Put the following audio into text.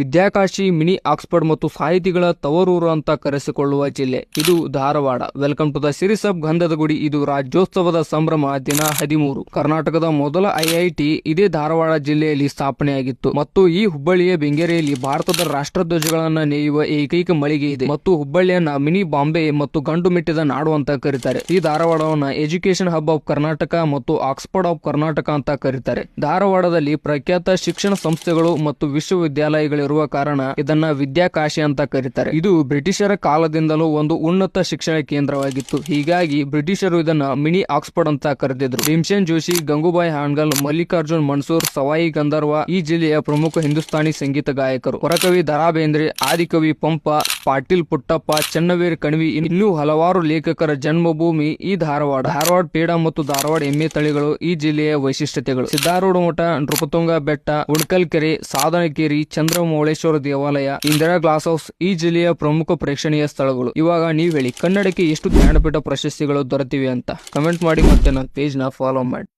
Vidyakashi, mini Oxford ಮತ್ತು ಸಾಹಿತಿಗಳ ತವರೂರು ಅಂತ ಕರೆಸಿಕೊಳ್ಳುವ ಜಿಲ್ಲೆ. ಇದು Dharwad. Welcome to the series of ಗಂಧದ ಗುಡಿ ಇದು ರಾಜ್ಯೋತ್ಸವದ ಸಂಭ್ರಮ ದಿನ ಹದಿಮೂರು. ಕರ್ನಾಟಕದ ಮೊದಲ ಐಐಟಿ ಇದೇ ಧಾರವಾಡ ಜಿಲ್ಲೆಯಲ್ಲಿ ಸ್ಥಾಪನೆಯಾಗಿತ್ತು. ಮತ್ತು ಈ ಹುಬ್ಬಳ್ಳಿಯ ಬೆಂಗೇರಿಯಲ್ಲಿ ಭಾರತದ ರಾಷ್ಟ್ರಧ್ವಜಗಳನ್ನ ನೇಯುವ ಏಕೈಕ ಮಳಿಗೆ ಇದೆ. ಮತ್ತು ಹುಬ್ಬಳ್ಳಿಯನ್ನ ಮಿನಿ ಬಾಂಬೆ ಮತ್ತು ಗಂಡು ಮೆಟ್ಟಿದ ನಾಡು ಅಂತ ಕರೀತಾರೆ. ಈ ಧಾರವಾಡವನ್ನ ಎಜುಕೇಶನ್ ಹಬ್ ಆಫ್ ಕರ್ನಾಟಕ ಮತ್ತು ಆಕ್ಸ್ಫರ್ಡ್ ಆಫ್ ಕರ್ನಾಟಕ ಅಂತ ಕರೀತಾರೆ. ಧಾರವಾಡದಲ್ಲಿ ಪ್ರಖ್ಯಾತ ಶಿಕ್ಷಣ ಸಂಸ್ಥೆಗಳು ಮತ್ತು ವಿಶ್ವವಿದ್ಯಾಲಯಗಳಿರುವ ಕಾರಣ ಇದನ್ನ ವಿದ್ಯಾಕಾಶಿ ಅಂತ ಕರೀತಾರೆ. ಇದು ಬ್ರಿಟಿಷರ ಕಾಲದಿಂದಲೂ ಒಂದು ಉನ್ನತ ಶಿಕ್ಷಣ ಕೇಂದ್ರವಾಗಿತ್ತು. ಹೀಗಾಗಿ ಬ್ರಿಟಿಷರು ಇದನ್ನ ಮಿನಿ ಆಕ್ಸ್ಫರ್ಡ್ ಅಂತ ಕರೆದಿದ್ರು. ಭೀಮಸೇನ್ ಜೋಶಿ, ಗಂಗೂಬಾಯಿ ಹಾನ್ಗಲ್, ಮಲ್ಲಿಕಾರ್ಜುನ್ ಮನ್ಸೂರ್, ಸವಾಯಿ ಗಂಧರ್ವ ಈ ಜಿಲ್ಲೆಯ ಪ್ರಮುಖ ಹಿಂದೂಸ್ತಾನಿ ಸಂಗೀತ ಗಾಯಕರು. ಹೊರಕವಿ ದರಾ ಬೇಂದ್ರೆ ಆದಿಕವಿ ಪಂಪ, ಪಾಟೀಲ್ ಪುಟ್ಟಪ್ಪ, ಚನ್ನವೀರ್ ಕಣ್ವಿ ಇನ್ನೂ ಹಲವಾರು ಲೇಖಕರ ಜನ್ಮಭೂಮಿ ಈ ಧಾರವಾಡ. ಧಾರವಾಡ ಪೇಡ ಮತ್ತು ಧಾರವಾಡ ಎಮ್ಮೆ ತಳಿಗಳು ಈ ಜಿಲ್ಲೆಯ ವೈಶಿಷ್ಟ್ಯತೆಗಳು. ಸಿದ್ದಾರೂಢ ಮಠ ನೃಪತುಂಗ ಬೆಟ್ಟ ಉಣಕಲ್ ಕೆರೆ ಸಾಧನಕೇರಿ ಚಂದ್ರಮೌಳೇಶ್ವರ ದೇವಾಲಯ, ಇಂದಿರಾ ಗ್ಲಾಸ್ ಹೌಸ್, ಈ ಜಿಲ್ಲೆಯ ಪ್ರಮುಖ ಪ್ರೇಕ್ಷಣೀಯ ಸ್ಥಳಗಳು. ಇವಾಗ ನೀವ್ ಹೇಳಿ, ಕನ್ನಡಕ್ಕೆ ಎಷ್ಟು ಜ್ಞಾನಪೀಠ ಪ್ರಶಸ್ತಿಗಳು ದೊರೆತಿವೆ ಅಂತ. ಕಮೆಂಟ್ ಮಾಡಿ ಮತ್ತೆ ನನ್ನ ಪೇಜ್ನ ಫಾಲೋ ಮಾಡಿ.